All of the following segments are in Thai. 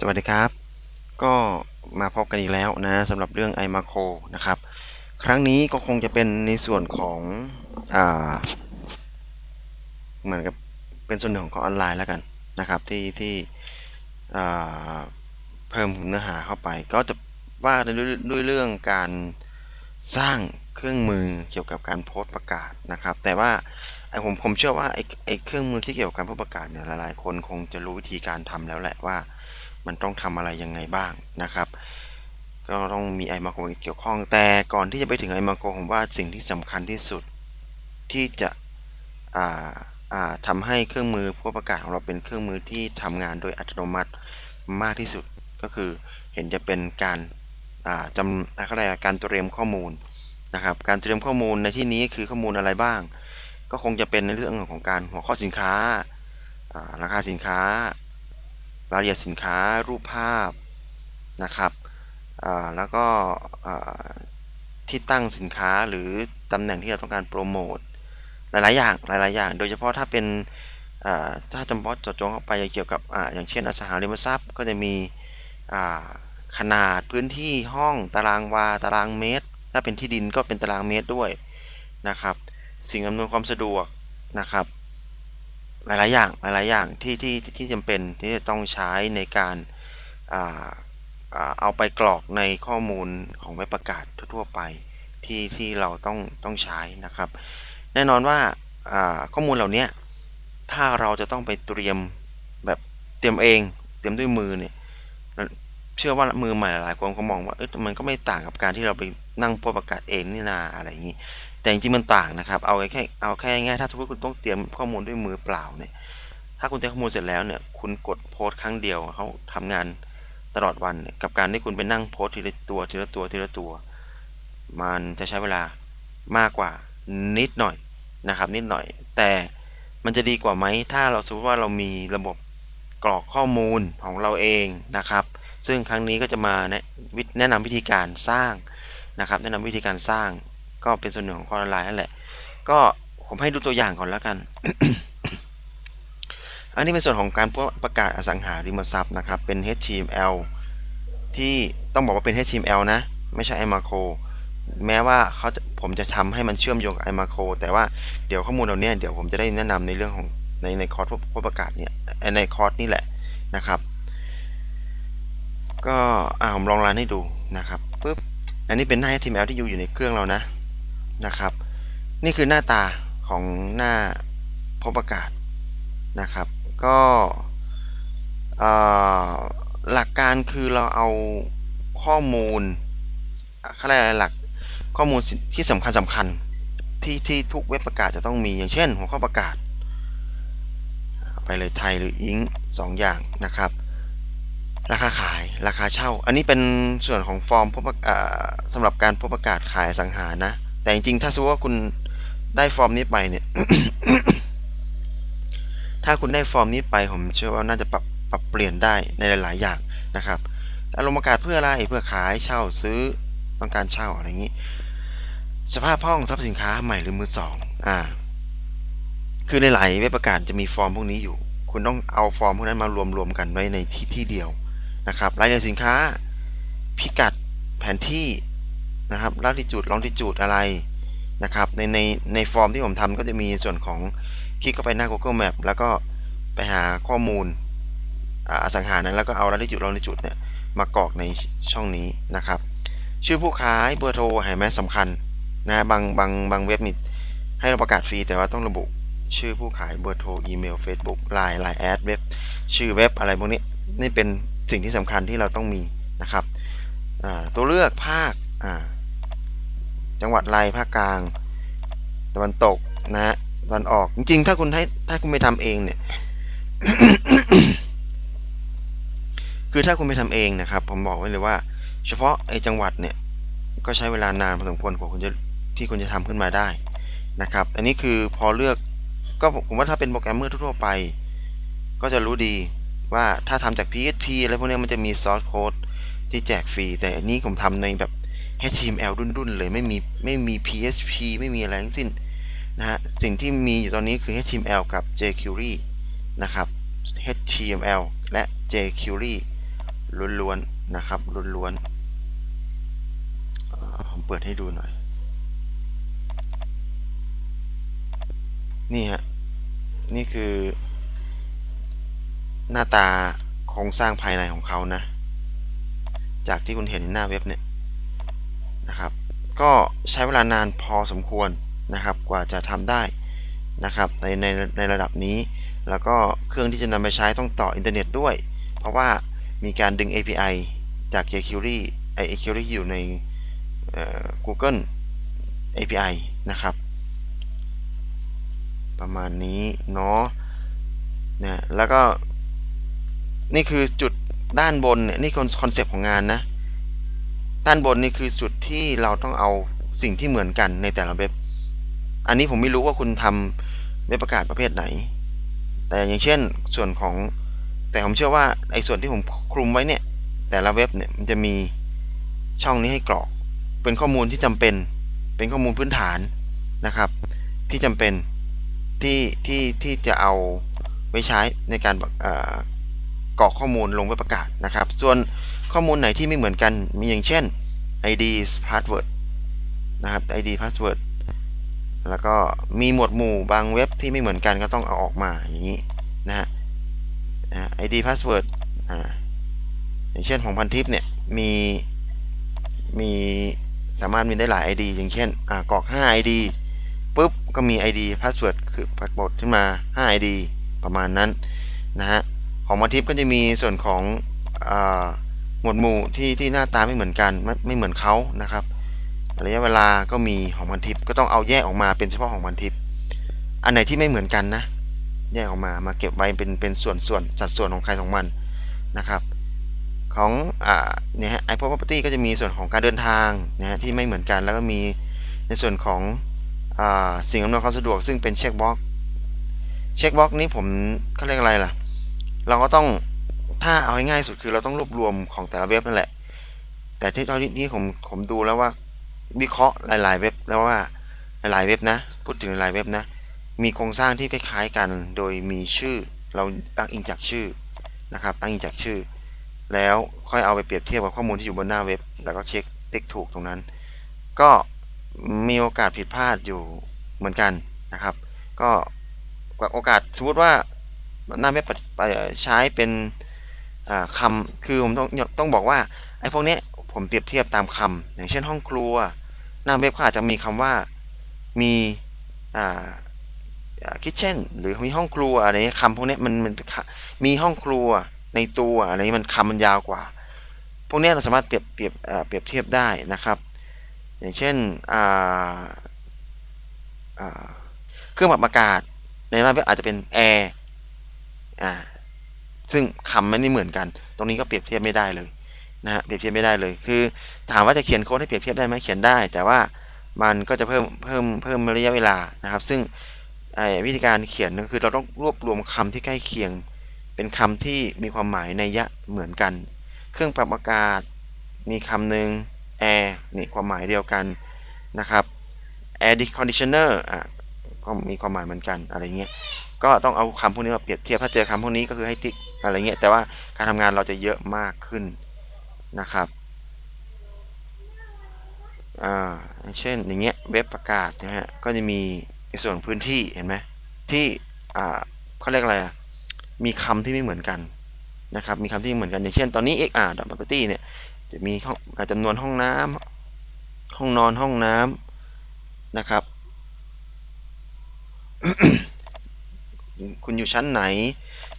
สวัสดีครับ ก็มาพบกันอีกแล้วนะสำหรับเรื่อง i m a c o นะครับ ครั้งนี้ก็คงจะเป็นในส่วนของอ่าเหมือนกับเป็นส่วนหนึ่งของออนไลน์แล้วกันนะครับ ที่ที่เพิ่มเนื้อหาเข้าไป ก็จะว่าด้วยด้วยเรื่องการสร้างเครื่องมือเกี่ยวกับการโพสต์ประกาศนะครับ แต่ว่าไอผมผมเชื่อว่าไอไอเครื่องมือที่เกี่ยวกับการโพสต์ประกาศเนี่ยหลายๆคนคงจะรู้วิธีการทำแล้วแหละว่า มันต้องทำอะไรยังไงบ้างนะครับ ก็ต้องมีไอมาโกเกี่ยวข้องแต่ก่อนที่จะไปถึงไอมาโกผมว่าสิ่งที่สำคัญที่สุดที่จะอ่าอ่าทำให้เครื่องมือผู้ประกาศของเราเป็นเครื่องมือที่ทำงานโดยอัตโนมัติมากที่สุดก็คือเห็นจะเป็นการจำอะไรการเตรียมข้อมูลนะครับการเตรียมข้อมูลในที่นี้คือข้อมูลอะไรบ้าง ก็คงจะเป็นในเรื่องของการหัวข้อสินค้าราคาสินค้า รายละเอียดสินค้ารูปภาพนะครับแล้วก็ที่ตั้งสินค้าหรือตำแหน่งที่เราต้องการโปรโมทหลาย ๆ อย่างหลาย ๆ อย่าง โดยเฉพาะถ้าเป็นถ้าจำเพาะจดจงเข้าไปเกี่ยวกับออย่างเช่นอสังหาริมทรัพย์ ก็จะมีขนาดพื้นที่ห้องตารางวาตารางเมตร ถ้าเป็นที่ดินก็เป็นตารางเมตรด้วยนะครับ สิ่งอำนวยความสะดวกนะครับ หลายๆอย่างหลายๆอย่างที่ที่ที่จำเป็นที่จะต้องใช้ในการเอาไปกรอกในข้อมูลของเว็บประกาศทั่วไปที่ที่เราต้องต้องใช้นะครับ แน่นอนว่าข้อมูลเหล่านี้ถ้าเราจะต้องไปเตรียมแบบเตรียมเอง เตรียมด้วยมือเนี่ยเชื่อว่ามือใหม่หลายคนเขามองว่าเออมันก็ไม่ต่างกับการที่เราไปนั่งโพสประกาศเองนี่นาอะไรอย่างนี้ แต่จริงๆมันต่างนะครับ เอาแค่เอาแค่ง่ายถ้าสมมติคุณต้องเตรียมข้อมูลด้วยมือเปล่าเนี่ย ถ้าคุณเตรียมข้อมูลเสร็จแล้วเนี่ย คุณกดโพสต์ครั้งเดียวเขาทำงานตลอดวันกับการที่คุณไปนั่งโพสทีละตัวทีละตัวทีละตัว มันจะใช้เวลามากกว่านิดหน่อยนะครับ นิดหน่อย แต่มันจะดีกว่าไหมถ้าเราสมมติว่าเรามีระบบกรอกข้อมูลของเราเองนะครับ ซึ่งครั้งนี้ก็จะมาแนะนำวิธีการสร้างนะครับ แนะนำวิธีการสร้าง ก็เป็นส่วนหนึ่งของคอร์อนไลน์นั่นแหละ ก็ผมให้ดูตัวอย่างก่อนแล้วกัน อันนี้เป็นส่วนของการประกาศอสังหาริมทรัพย์นะครับ เป็น HTML ที่ต้องบอกว่าเป็น HTML นะ ไม่ใช่ iMacro แม้ว่าเขาผมจะทำให้มันเชื่อมโยงกับ iMacro แต่ว่าเดี๋ยวข้อมูลเราเนี้ยเดี๋ยวผมจะได้แนะนำในเรื่องของในในคอร์สผู้ประกาศเนี่ยในคอร์สนี่แหละนะครับ ก็อ่าผมลองรันให้ดูนะครับปุ๊บอันนี้เป็นหน้า HTML ที่อยู่อยู่ในเครื่องเรานะ นะครับ นี่คือหน้าตาของหน้าพบประกาศนะครับ ก็หลักการคือเราเอาข้อมูลอะไรหลักข้อมูลที่สำคัญสำคัญที่ที่ทุกเว็บประกาศจะต้องมีอย่างเช่น หัวข้อประกาศ ไปเลยไทยหรืออิงสองอย่างนะครับ ราคาขายราคาเช่า อันนี้เป็นส่วนของฟอร์มพบสำหรับการพบประกาศขายสังหานะ แต่จริงๆ ถ้าสมมติว่าคุณได้ฟอร์มนี้ไปเนี่ย ถ้าคุณได้ฟอร์มนี้ไปผมเชื่อว่าน่าจะปรับปรับเปลี่ยนได้ในหลาย ๆ อย่างนะครับอารมณ์ประกาศเพื่ออะไรเพื่อขายเช่าซื้อต้องการเช่าอะไรอย่างนี้ สภาพห้องทรัพย์สินค้าใหม่หรือมือสองอ่า คือในหลายเว็บประกาศจะมีฟอร์มพวกนี้อยู่ คุณต้องเอาฟอร์มพวกนั้นมารวมๆกันไว้ในที่ที่เดียวนะครับรายละเอียดสินค้า พิกัดแผนที่ นะครับลัติจูดลองติจูดอะไรนะครับในในในฟอร์มที่ผมทำก็จะมีส่วนของคลิกเข้าไปหน้า Google Map แล้วก็ไปหาข้อมูลอสังหานั้นแล้วก็เอาลัติจูดลองติจูดเนี่ยมากรอกในช่องนี้นะครับ ชื่อผู้ขายเบอร์โทรเห็นไหมสำคัญนะบางบางบางเว็บมีให้เราประกาศฟรีแต่ว่าต้องระบุชื่อผู้ขายเบอร์โทรอีเมล Facebook ไลน์ไลน์แอดเว็บชื่อเว็บอะไรพวกนี้นี่เป็นสิ่งที่สำคัญที่เราต้องมีนะครับตัวเลือกภาค จังหวัดไรภาคกลางตะวันตกนะฮะตะวันออก จริงๆ ถ้าคุณให้ถ้าคุณไปทำเองเนี่ย คือถ้าคุณไปทำเองนะครับ ผมบอกไว้เลยว่า เฉพาะไอ้จังหวัดเนี่ย ก็ใช้เวลานานพอสมควรกว่าคุณจะที่คุณจะทำขึ้นมาได้นะครับ อันนี้คือพอเลือกก็ผมว่าถ้าเป็นโปรแกรมเมอร์ทั่วไป ก็จะรู้ดีว่าถ้าทำจาก PHP อะไรพวกนี้มันจะมีซอสโค้ดที่แจกฟรี แต่อันนี้ผมทำในแบบ HTML ดุนๆเลยไม่มีไม่มี PHP ไม่มีอะไรทั้งสิ้นนะฮะสิ่งที่มีอยู่ตอนนี้คือ HTML กับ jQuery นะครับ HTML และ jQuery ล้วนๆนะครับล้วนๆผมเปิดให้ดูหน่อย นี่ฮะ นี่คือ หน้าตาโครงสร้างภายในของเขานะ จากที่คุณเห็นในหน้าเว็บเนี่ย นะครับ ก็ใช้เวลานานพอสมควรนะครับ กว่าจะทำได้นะครับในในในระดับนี้ แล้วก็เครื่องที่จะนำไปใช้ต้องต่ออินเทอร์เน็ตด้วย เพราะว่ามีการดึง API จาก jQuery ไอ jQuery อยู่ใน Google API นะครับ ประมาณนี้เนาะนะแล้วก็นี่คือจุดด้านบนเนี่ยนี่คือคอนเซปต์ของงานนะ ด้านบนนี่คือจุดที่เราต้องเอาสิ่งที่เหมือนกันในแต่ละเว็บ อันนี้ผมไม่รู้ว่าคุณทำเว็บประกาศประเภทไหน แต่อย่างเช่นส่วนของแต่ผมเชื่อว่าไอ้ส่วนที่ผมคลุมไว้เนี่ย แต่ละเว็บเนี่ยมันจะมีช่องนี้ให้กรอก เป็นข้อมูลที่จำเป็น เป็นข้อมูลพื้นฐานนะครับ ที่จำเป็นที่ที่ที่จะเอาไว้ใช้ในการกรอกข้อมูลลงเว็บประกาศนะครับ ส่วน ข้อมูลไหนที่ไม่เหมือนกันมีอย่างเช่น ID password นะครับ ID password แล้วก็มีหมวดหมู่บางเว็บที่ไม่เหมือนกันก็ต้องเอาออกมาอย่างนี้นะฮะ ID password อ่าอย่างเช่นของพันทิปเนี่ยมีมีสามารถมีได้หลาย ID อย่างเช่นอ่ากรอก5 ID ปุ๊บก็มี ID password คือปรากฏขึ้นมา 5 ID ประมาณนั้นนะฮะของพันทิปก็จะมีส่วนของอ่า หมวดหมู่ที่ที่หน้าตาไม่เหมือนกันไม่ไม่เหมือนเขานะครับระยะเวลาก็มีของพันทิปก็ต้องเอาแยกออกมาเป็นเฉพาะของพันทิปอันไหนที่ไม่เหมือนกันนะ แยกออกมามาเก็บไว้เป็นเป็นส่วนส่วนสัดส่วนของใครของมันนะครับ ของอ่าเนี่ยฮะ iPod Property ก็จะมีส่วนของการเดินทางนะฮะที่ไม่เหมือนกัน แล้วก็มีในส่วนของอ่าสิ่งอำนวยความสะดวกซึ่งเป็นเช็คบ็อกเช็คบ็อกนี้ผมเขาเรียกอะไรล่ะ เราก็ต้อง ถ้าเอาง่ายสุดคือเราต้องรวบรวมของแต่ละเว็บนั่นแหละ แต่ที่ตอนนี้ผมผมดูแล้วว่าวิเคราะห์หลาย ๆ เว็บแล้วว่าหลายๆเว็บนะ พูดถึงหลายเว็บนะ มีโครงสร้างที่คล้ายๆกัน โดยมีชื่อเราอ้างอิงจากชื่อนะครับอ้างอิงจากชื่อ แล้วค่อยเอาไปเปรียบเทียบกับข้อมูลที่อยู่บนหน้าเว็บ แล้วก็เช็คติ๊กถูกตรงนั้น ก็มีโอกาสผิดพลาดอยู่เหมือนกันนะครับ ก็โอกาสสมมติว่าหน้าเว็บใช้เป็น คำคือผมต้องต้องบอกว่าไอ้พวกนี้ผมเปรียบเทียบตามคำอย่างเช่นห้องครัว หน้าเว็บเขาอาจจะมีคำว่ามีคิทเช่นหรือมีห้องครัวอะไรคำพวกนี้มันมันมีห้องครัวในตัวอะไรมันคำมันยาวกว่า พวกนี้เราสามารถเปรียบเปรียบเปรียบเทียบได้นะครับ อย่างเช่นเครื่องปรับอากาศในหน้าเว็บอาจจะเป็นแอร์ ซึ่งคำไมันไม่เหมือนกัน ตรงนี้ก็เปรียบเทียบไม่ได้เลยนะฮะเปรียบเทียบไม่ได้เลย คือ ถามว่าจะเขียนโค้ดให้เปรียบเทียบได้ไหมเขียนได้ แต่ว่ามันก็จะเพิ่มเพิ่มเพิ่มระยะเวลานะครับ ซึ่งวิธีการเขียนก็คือเราต้องรวบรวมคำที่ใกล้เคียง เป็นคำที่มีความหมายในยะเหมือนกัน เครื่องปรับอากาศมีคำหนึ่งแอร์นี่ความหมายเดียวกันนะครับ air conditioner อะก็มีความหมายเหมือนกันอะไรเงี้ยก็ต้องเอาคำพวกนี้มาเปรียบเทียบถ้าเจอคำพวกนี้ก็คือให้ติ๊ก อะไรเงี้ยแต่ว่าการทำงานเราจะเยอะมากขึ้นนะครับอ่าเช่นอย่างเงี้ยเว็บประกาศนะฮะก็จะมีในส่วนพื้นที่เห็นไหมที่อ่าเขาเรียกอะไรอะมีคำที่ไม่เหมือนกันนะครับมีคำที่เหมือนกันอย่างเช่นตอนนี้ XR property เนี่ยจะมีห้องจำนวนห้องน้ำห้องนอนห้องน้ำนะครับ คุณอยู่ชั้นไหน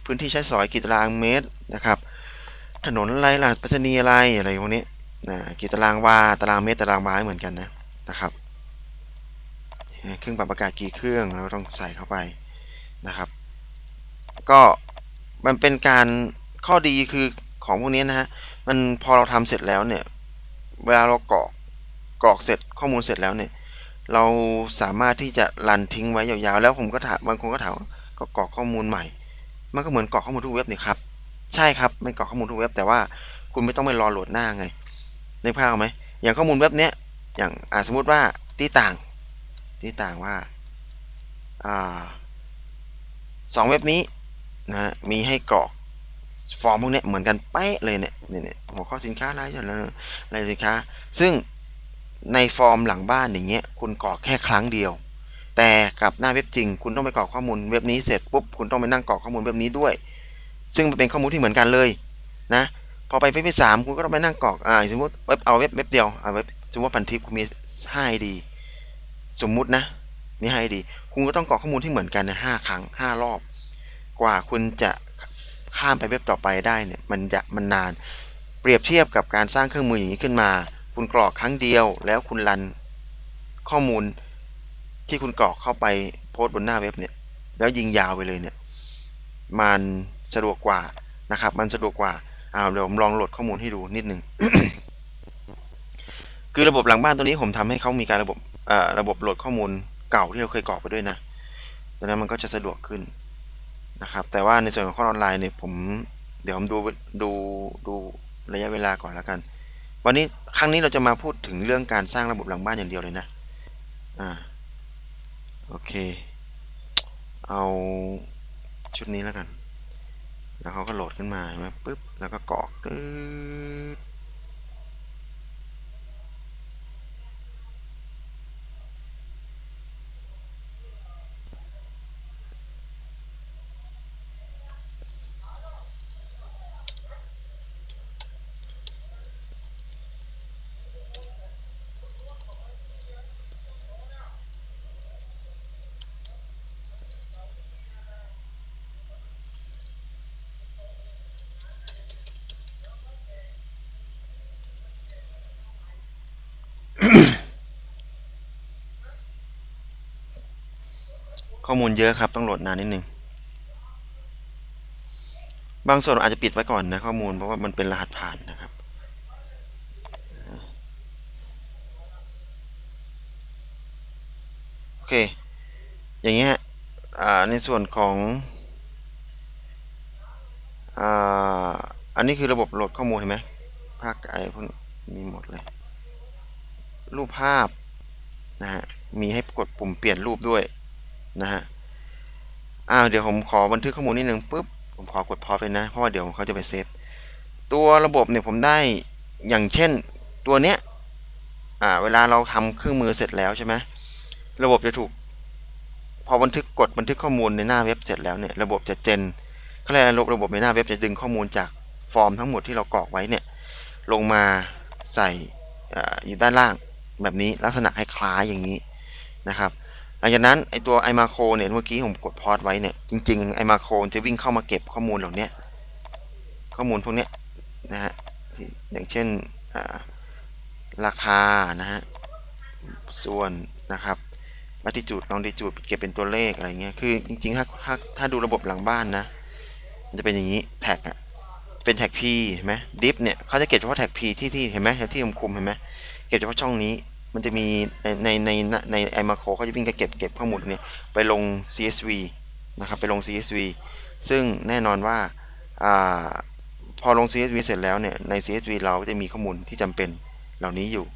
พื้นที่ใช้สอยกี่ตารางเมตรนะครับ ถนนอะไรล่ะปัตนีอะไรอะไรพวกนี้นะกี่ตารางวาตารางเมตรตารางวาเหมือนกันนะนะครับ เครื่องปรับอากาศกี่เครื่องเราต้องใส่เข้าไปนะครับ ก็มันเป็นการข้อดีคือของพวกนี้นะฮะมันพอเราทำเสร็จแล้วเนี่ยเวลาเรากรอกกรอกเสร็จข้อมูลเสร็จแล้วเนี่ย เราสามารถที่จะรันทิ้งไว้ยาวๆ แล้วผมก็ถามบางคนก็ถาม ก็กรอกข้อมูลใหม่ มันก็เหมือนกรอกข้อมูลทุกเว็บนี่ครับ ใช่ครับมันกรอกข้อมูลทุกเว็บ แต่ว่าคุณไม่ต้องไปรอโหลดหน้าไงในภาพไหมอย่างข้อมูลเว็บเนี้ยอย่างอ่าสมมุติว่าที่ต่างที่ต่างว่าอ่าสองเว็บนี้นะมีให้กรอกฟอร์มพวกเนี้ยเหมือนกันเป๊ะเลยเนี่ยเนี่ยหัวข้อสินค้ารายอะไรรายสินค้า ซึ่งในฟอร์มหลังบ้านอย่างเงี้ยคุณกรอกแค่ครั้งเดียว แต่กับหน้าเว็บจริง คุณต้องไปกรอกข้อมูลเว็บนี้เสร็จปุ๊บคุณต้องไปนั่งกรอกข้อมูลเว็บนี้ด้วย ซึ่งมันเป็นข้อมูลที่เหมือนกันเลยนะพอไปเว็บที่สามคุณก็ต้องไปนั่งกรอกอ่าสมมติเว็บเอาเว็บเว็บเดียวเอาเว็บสมมติว่าพันทิปคุณมีห้าไอดีสมมุตินะมีห้าไอดีคุณก็ต้องกรอกข้อมูลที่เหมือนกันในห้าครั้งห้ารอบ กว่าคุณจะข้ามไปเว็บต่อไปได้เนี่ยมันจะมันนาน เปรียบเทียบกับการสร้างเครื่องมืออย่างนี้ขึ้นมา คุณกรอกครั้งเดียวแล้วคุณรันข้อมูล ที่คุณกรอกเข้าไปโพสต์บนหน้าเว็บเนี่ย แล้วยิงยาวไปเลยเนี่ย มันสะดวกกว่านะครับ มันสะดวกกว่าอ่าเดี๋ยวผมลองโหลดข้อมูลให้ดูนิดนึงคือระบบหลังบ้านตัวนี้ผมทำให้เขามีการระบบระบบโหลดข้อมูลเก่าที่เราเคยกรอกไปด้วยนะดังนั้นมันก็จะสะดวกขึ้นนะครับ แต่ว่าในส่วนของข้อออนไลน์เนี่ยผม เดี๋ยวผมดูดูดูระยะเวลาก่อนแล้วกัน วันนี้ครั้งนี้เราจะมาพูดถึงเรื่องการสร้างระบบหลังบ้านอย่างเดียวเลยนะ อ่า โอเค เอาชุดนี้แล้วกัน แล้วเขาก็โหลดขึ้นมาใช่ไหมปุ๊บ แล้วก็กรอกตึ๊ด ข้อมูลเยอะครับ ต้องโหลดนานนิดนึง บางส่วนอาจจะปิดไว้ก่อนนะข้อมูลเพราะว่ามันเป็นรหัสผ่านนะครับโอเค อย่างเงี้ยในส่วนของอันนี้คือระบบโหลดข้อมูลเห็นไหมภาคไอพวกมีหมดเลย รูปภาพนะฮะมีให้กดปุ่มเปลี่ยนรูปด้วยนะฮะอ้าวเดี๋ยวผมขอบันทึกข้อมูลนิดนึงปุ๊บผมขอกดพอไปนะเพราะว่าเดี๋ยวเขาจะไปเซฟตัวระบบเนี่ยผมได้อย่างเช่นตัวเนี้ยอ่าเวลาเราทำเครื่องมือเสร็จแล้วใช่ไหมระบบจะถูก พอบันทึกกดบันทึกข้อมูลในหน้าเว็บเสร็จแล้วเนี่ยระบบจะเจนเขาเรียกระบบระบบในหน้าเว็บจะดึงข้อมูลจากฟอร์มทั้งหมดที่เรากรอกไว้เนี่ยลงมาใส่อยู่ด้านล่าง แบบนี้ลักษณะคล้ายๆอย่างนี้นะครับหลังจากนั้นไอตัว i macro เนี่ยเมื่อกี้ผมกดพอดไว้เนี่ยจริงๆ i macro จะวิ่งเข้ามาเก็บข้อมูลเหล่านี้ข้อมูลพวกนี้นะฮะอย่างเช่นราคานะฮะส่วนนะครับลัติจูดลองดิจูดเก็บเป็นตัวเลขอะไรเงี้ยคือจริงๆถ้าถ้าถ้าดูระบบหลังบ้านนะมันจะเป็นอย่างนี้แท็กอะเป็นแท็ก P เห็นไหมดิฟเนี่ยเขาจะเก็บเฉพาะแท็ก P ที่ที่เห็นไหมที่คุมเห็นไหม เก็บเฉพาะช่องนี้ มันจะมีในในในในไอมาโครเขาจะวิ่งเก็บเก็บข้อมูลเนี้ไปลง CSV นะครับไปลง CSV ซึ่งแน่นอนว่าอพอลง CSV เสร็จแล้วเนี่ยใน CSV เราก็จะมีข้อมูลที่จำเป็นเหล่านี้อยู่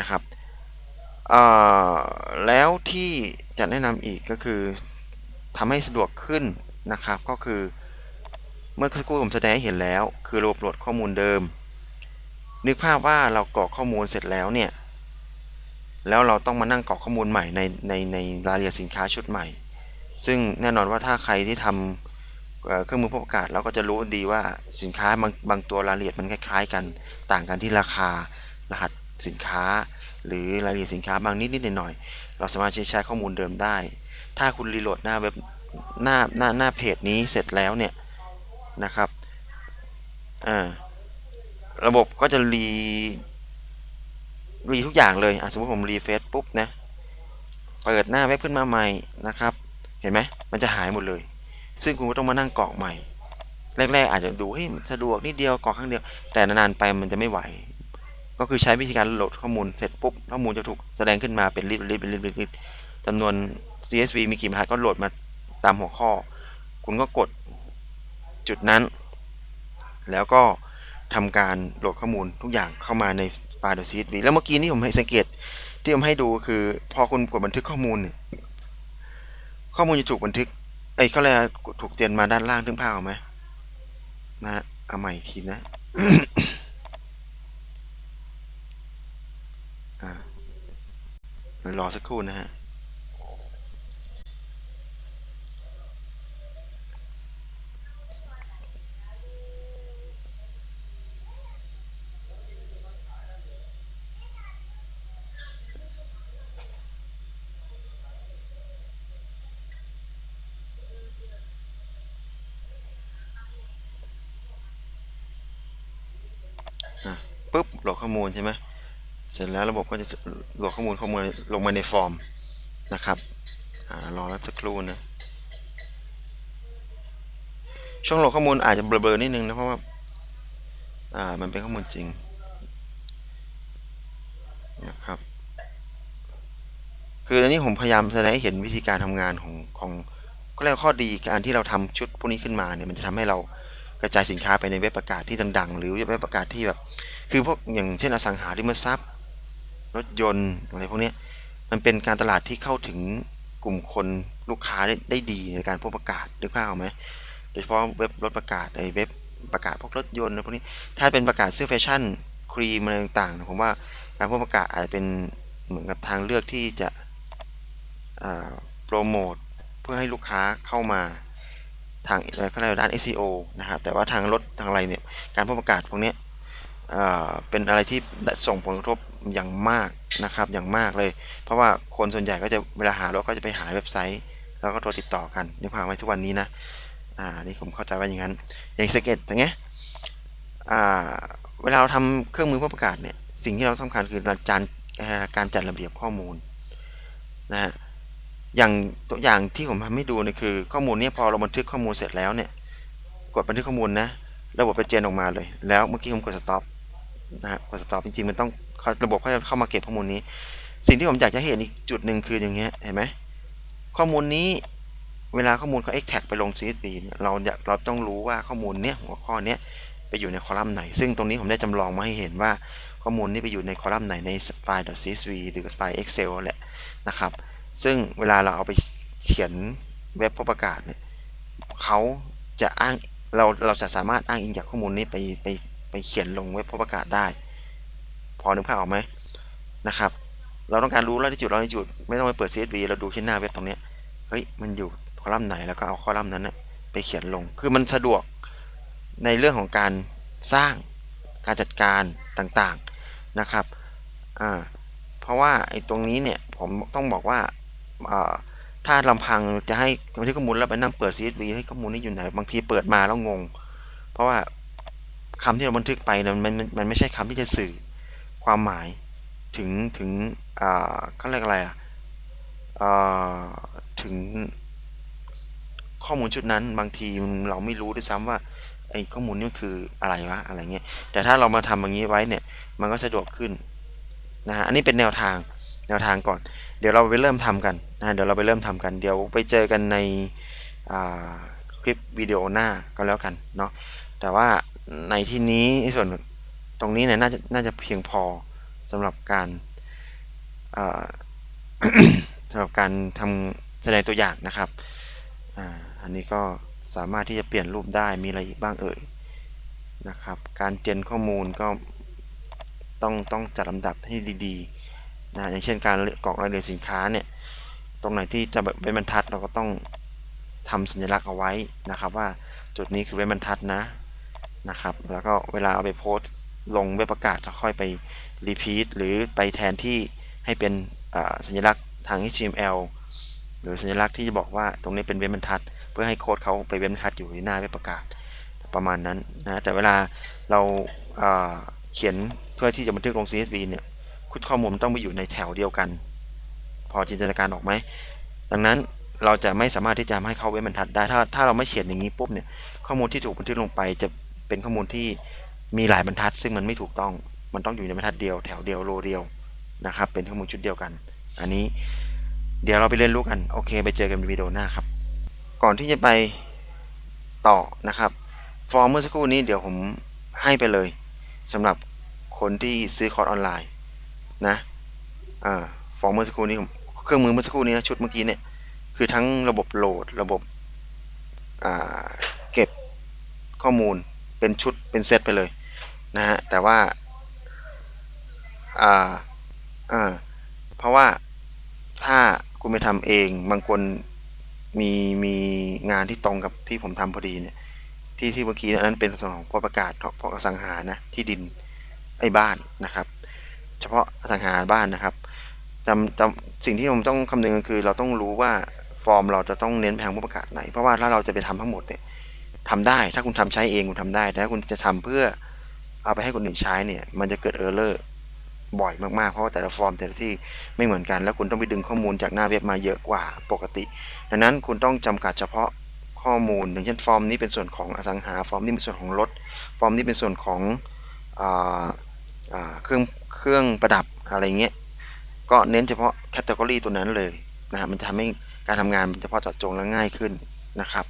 นะครับแล้วที่จะแนะนำอีกก็คือทำให้สะดวกขึ้นนะครับ ก็คือเมื่อสักครู่ผมแสดงให้เห็นแล้ว คือระบบโหลดข้อมูลเดิม นึกภาพว่าเรากรอกข้อมูลเสร็จแล้วเนี่ย แล้วเราต้องมานั่งกรอกข้อมูลใหม่ในในในรายละเอียดสินค้าชุดใหม่ ซึ่งแน่นอนว่าถ้าใครที่ทำเครื่องมือผู้ประกาศเราก็จะรู้ดีว่าสินค้าบางบางตัวรายละเอียดมันคล้ายๆกัน ต่างกันที่ราคารหัสสินค้า หรือรายละเอียดสินค้าบางนิดนิดหน่อยๆเราสามารถใช้ข้อมูลเดิมได้ ถ้าคุณรีโหลดหน้าเว็บหน้าหน้าหน้าเพจนี้เสร็จแล้วเนี่ยนะครับอ่า ระบบก็จะรีรีทุกอย่างเลยสมมติผมรีเฟซปุ๊บนะ เปิดหน้าเว็บขึ้นมาใหม่นะครับ เห็นไหมมันจะหายหมดเลย ซึ่งคุณก็ต้องมานั่งกรอกใหม่ แรกๆ อาจจะดูเฮ้ยสะดวกนิดเดียวกรอกครั้งเดียว แต่นานๆไปมันจะไม่ไหว ก็คือใช้วิธีการโหลดข้อมูลเสร็จปุ๊บข้อมูลจะถูกแสดงขึ้นมาเป็นลิสต์ลิสต์เป็นลิสต์ลิสต์จำนวน CSV มีกี่บรรทัดก็โหลดมาตามหัวข้อ คุณก็กดจุดนั้น แล้วก็ ทำการโหลดข้อมูลทุกอย่างเข้ามาในไฟล์ .csv แล้วเมื่อกี้นี้ผมให้สังเกตที่ผมให้ดูคือ พอคุณกดบันทึกข้อมูลเนี่ยข้อมูลจะถูกบันทึกไอ้เขาเลยถูกเจนมาด้านล่างถึงภาพไหมนะฮะเอาใหม่อีกทีนะอ่ารอสักครู่นะฮะปุ๊บโหลด ข้อมูลใช่ไหมเสร็จแล้วระบบก็จะโหลดข้อมูลข้อมูลลงมาในฟอร์มนะครับอรอแล้วสักครู่นะช่วงโหลดข้อมูลอาจจะเบลอๆนิดนึงนะเพราะว่าอ่ามันเป็นข้อมูลจริงนะครับคืออันนี้ผมพยายามแสดงให้เห็นวิธีการทำงานของของก็เรียกว่าข้อดีการที่เราทำชุดพวกนี้ขึ้นมาเนี่ยมันจะทำให้เรา กระจายสินค้าไปในเว็บประกาศที่ดังๆ หรือเว็บประกาศที่แบบ คือพวกอย่างเช่นอสังหาริมทรัพย์ รถยนต์อะไรพวกนี้มันเป็นการตลาดที่เข้าถึงกลุ่มคนลูกค้าได้ได้ดีในการพบประกาศนึกภาพออกไหมโดยเฉพาะเว็บรถประกาศไอ้เว็บประกาศพวกรถยนต์อะไรพวกนี้ ถ้าเป็นประกาศเสื้อแฟชั่นครีมอะไรต่างๆผมว่าการพบประกาศอาจจะเป็นเหมือนกับทางเลือกที่จะโปรโมทเพื่อให้ลูกค้าเข้ามา ทางเขาเรียกว่าด้าน SEO นะครับแต่ว่าทางรถทางอะไรเนี่ยการพบประกาศพวกนี้เป็นอะไรที่ส่งผลกระทบอย่างมากนะครับอย่างมากเลย เพราะว่าคนส่วนใหญ่ก็จะเวลาหารถก็จะไปหาเว็บไซต์ แล้วก็โทรติดต่อกันนึกภาพไว้ทุกวันนี้นะอ่านี่ผมเข้าใจว่าอย่างนั้น อย่างสเก็ตอย่างเงี้ยอ่าเวลาเราทำเครื่องมือผู้ประกาศเนี่ยสิ่งที่เราสำคัญคือการการจัดระเบียบข้อมูลนะฮะ อย่างตัวอย่างที่ผมทำให้ดูเนี่ยคือ ข้อมูลเนี้พอเราบันทึกข้อมูลเสร็จแล้วเนี่ย กดบันทึกข้อมูลนะระบบไปเจนออกมาเลย แล้วเมื่อกี้ผมกด stop นะฮะกด stop จริงๆมันต้องระบบเขาจะเข้ามาเก็บข้อมูลนี้ สิ่งที่ผมอยากจะเห็นอีกจุดหนึ่งคืออย่างเงี้ยเห็นไหมข้อมูลนี้เวลาข้อมูลเขา extract ไปลง CSV เนี่ยเราเราต้องรู้ว่าข้อมูลเนี้ยหัวข้อเนี้ยไปอยู่ในคอลัมน์ไหน ซึ่งตรงนี้ผมได้จำลองมาให้เห็นว่าข้อมูลนี้ไปอยู่ในคอลัมน์ไหนในไฟล์ .csv หรือไฟล์ excel แหละนะครับ ซึ่งเวลาเราเอาไปเขียนเว็บผู้ประกาศเนี่ยเขาจะอ้างเราเราจะสามารถอ้างอิงจากข้อมูลนี้ไปไปไปเขียนลงเว็บผู้ประกาศได้ พอนึกภาพออกไหมนะครับ เราต้องการรู้แล้วที่จุดเราที่จุด ไม่ต้องไปเปิด CSV เราดูที่หน้าเว็บตรงเนี้ยเฮ้ยมันอยู่คอลัมน์ไหนแล้วก็เอาคอลัมน์นั้นนะไปเขียนลง คือมันสะดวกในเรื่องของการสร้างการจัดการต่างๆนะครับ อ่า เพราะว่าไอ้ตรงนี้เนี่ยผมต้องบอกว่า ถ้าลำพังจะให้บันทึกข้อมูลแล้วไปนั่งเปิด CSV ให้ข้อมูลนี้อยู่ไหนบางทีเปิดมาแล้วงง เพราะว่าคำที่เราบันทึกไปมันมันมันไม่ใช่คำที่จะสื่อความหมายถึงถึงอ่าเขาเรียกอะไรอะถึงข้อมูลชุดนั้นบางทีเราไม่รู้ด้วยซ้ำว่าไอ้ข้อมูลนี้คืออะไรวะอะไรเงี้ยแต่ถ้าเรามาทำอย่างนี้ไว้เนี่ยมันก็สะดวกขึ้นนะฮะอันนี้เป็นแนวทาง แนวทางก่อน เดี๋ยวเราไปเริ่มทำกันนะเดี๋ยวเราไปเริ่มทำกัน เดี๋ยวไปเจอกันในคลิปวิดีโอหน้าก็แล้วกันเนาะแต่ว่าในที่นี้ส่วนตรงนี้เนี่ยน่าจะน่าจะเพียงพอสำหรับการสำหรับการทำแสดงตัวอย่างนะครับออันนี้ก็สามารถที่จะเปลี่ยนรูปได้มีอะไรอีกบ้างเอ่ยนะครับ การเจนข้อมูลก็ต้องต้องจัดลำดับให้ดีๆ นะอย่างเช่นการกรอกรายละเอียดสินค้าเนี่ยตรงไหนที่จะเป็นบรรทัดเราก็ต้องทำสัญลักษณ์เอาไว้นะครับ ว่าจุดนี้คือเว็บบรรทัดนะนะครับ แล้วก็เวลาเอาไปโพสต์ลงเว็บประกาศเราค่อยไปรีพีทหรือไปแทนที่ให้เป็นสัญลักษณ์ทาง HTML หรือสัญลักษณ์ที่จะบอกว่าตรงนี้เป็นเว็บบรรทัด เพื่อให้โค้ดเขาไปเว็บบรรทัดอยู่ที่หน้าเว็บประกาศประมาณนั้นนะแต่เวลาเราเขียนเพื่อที่จะบันทึกลง CSV เนี่ย คุดข้อมูลต้องไปอยู่ในแถวเดียวกัน พอจินตนาการออกไหม ดังนั้นเราจะไม่สามารถที่จะให้เขาเว็บบรรทัดได้ ถ้าถ้าเราไม่เขียนอย่างนี้ปุ๊บเนี่ย ข้อมูลที่ถูกบันทึกลงไป จะเป็นข้อมูลที่มีหลายบรรทัด ซึ่งมันไม่ถูกต้อง มันต้องอยู่ในบรรทัดเดียว แถวเดียวโลเดียวนะครับ เป็นข้อมูลชุดเดียวกัน อันนี้เดี๋ยวเราไปเรียนรู้กัน โอเค ไปเจอกันในวิดีโอหน้าครับ ก่อนที่จะไปต่อนะครับ ฟอร์มเมื่อสักครู่นี้เดี๋ยวผมให้ไปเลยสำหรับคนที่ซื้อคอร์สออนไลน์ นะอ่าฟอร์มเมื่อสักครู่นี้เครื่องมือเมื่อสักครู่นี้นะชุดเมื่อกี้เนี่ยคือทั้งระบบโหลดระบบเก็บข้อมูลเป็นชุดเป็นเซตไปเลยนะฮะแต่ว่าอ่าอ่าเพราะว่าถ้าคุณไปทำเองบางคนมีมีงานที่ตรงกับที่ผมทำพอดีเนี่ยที่ที่เมื่อกี้นนั้นเป็นส่วนของพวกประกาศพวกอสังหานะที่ดินไอ้บ้านนะครับ เฉพาะอสังหาบ้านนะครับจำจำสิ่งที่ผมต้องคำนึงก็คือ เราต้องรู้ว่าฟอร์มเราจะต้องเน้นแผงผู้ประกาศไหน เพราะว่าถ้าเราจะไปทำทั้งหมดเนี่ยทำได้ ถ้าคุณทำใช้เองคุณทำได้ แต่ถ้าคุณจะทำเพื่อเอาไปให้คนอื่นใช้เนี่ย มันจะเกิดเออร์เลอร์บ่อยมากๆ เพราะว่าแต่ละฟอร์มแต่ละที่ไม่เหมือนกัน แล้วคุณต้องไปดึงข้อมูลจากหน้าเว็บมาเยอะกว่าปกติ ดังนั้นคุณต้องจำกัดเฉพาะข้อมูลอย่างเช่นฟอร์มนี้เป็นส่วนของอสังหา ฟอร์มนี้เป็นส่วนของรถ ฟอร์มนี้เป็นส่วนของเครื่อง เครื่องประดับอะไรเงี้ยก็เน้นเฉพาะแคตตาล็อตัวนั้นเลยนะฮะมันจะทำให้การทำงานมันเฉพาะเจาะจงและง่ายขึ้นนะครับ